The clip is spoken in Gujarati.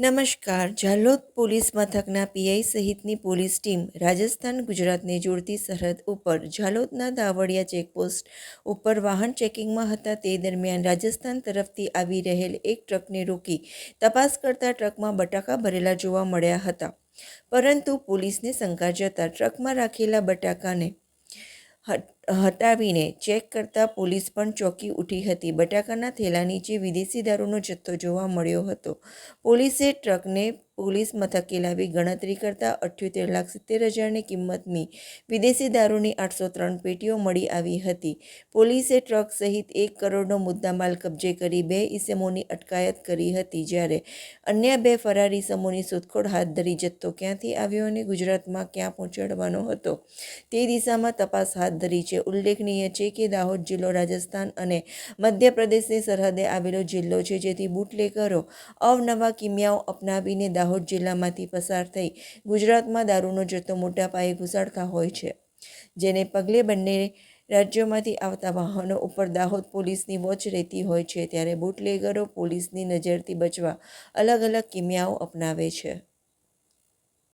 નમસ્કાર. ઝાલોદ પોલીસ મથકના પીઆઈ સહિતની પોલીસ ટીમ રાજસ્થાન ગુજરાતને જોડતી સરહદ ઉપર ઝાલોદના દાવડિયા ચેકપોસ્ટ ઉપર વાહન ચેકિંગમાં હતા. તે દરમિયાન રાજસ્થાન તરફથી આવી રહેલ એક ટ્રકને રોકી તપાસ કરતા ટ્રકમાં બટાકા ભરેલા જોવા મળ્યા હતા. પરંતુ પોલીસને શંકા જતાં ટ્રકમાં રાખેલા બટાકાને હટાવીને ચેક કરતા પોલીસ પણ ચોંકી ઉઠી હતી. બટાકાના થેલા નીચે વિદેશી દારૂનો જથ્થો જોવા મળ્યો હતો. પોલીસે ટ્રકને પોલીસ મથકે લાવી ગણતરી કરતા અઠ્યોતેર લાખ સિત્તેર હજારની કિંમતની વિદેશી દારૂની આઠસો ત્રણ પેટીઓ મળી આવી હતી. પોલીસે ટ્રક સહિત એક કરોડનો મુદ્દામાલ કબજે કરી બે ઇસમોની અટકાયત કરી હતી જ્યારે અન્ય બે ફરાર ઇસમોની શોધખોળ હાથ ધરી જથ્થો ક્યાંથી આવ્યો અને ગુજરાતમાં ક્યાં પહોંચાડવાનો હતો તે દિશામાં તપાસ હાથ ધરી છે ઉલ્લેખનીય છે કે દાહોદ જિલ્લો રાજસ્થાન અને મધ્યપ્રદેશની સરહદે આવેલો જિલ્લો છે, જેથી બુટલેકરો અવનવા કિમિયાઓ અપનાવીને દાહોદ જિલ્લામાંથી પસાર થઈ ગુજરાતમાં દારૂનો જથ્થો મોટા પાયે ઘુસાડતા હોય છે, જેને પગલે બંને રાજ્યોમાંથી આવતા વાહનો ઉપર દાહોદ પોલીસની વોચ રહેતી હોય છે, ત્યારે બુટલેગરો પોલીસની નજરથી બચવા અલગ અલગ કિમિયાઓ અપનાવે છે.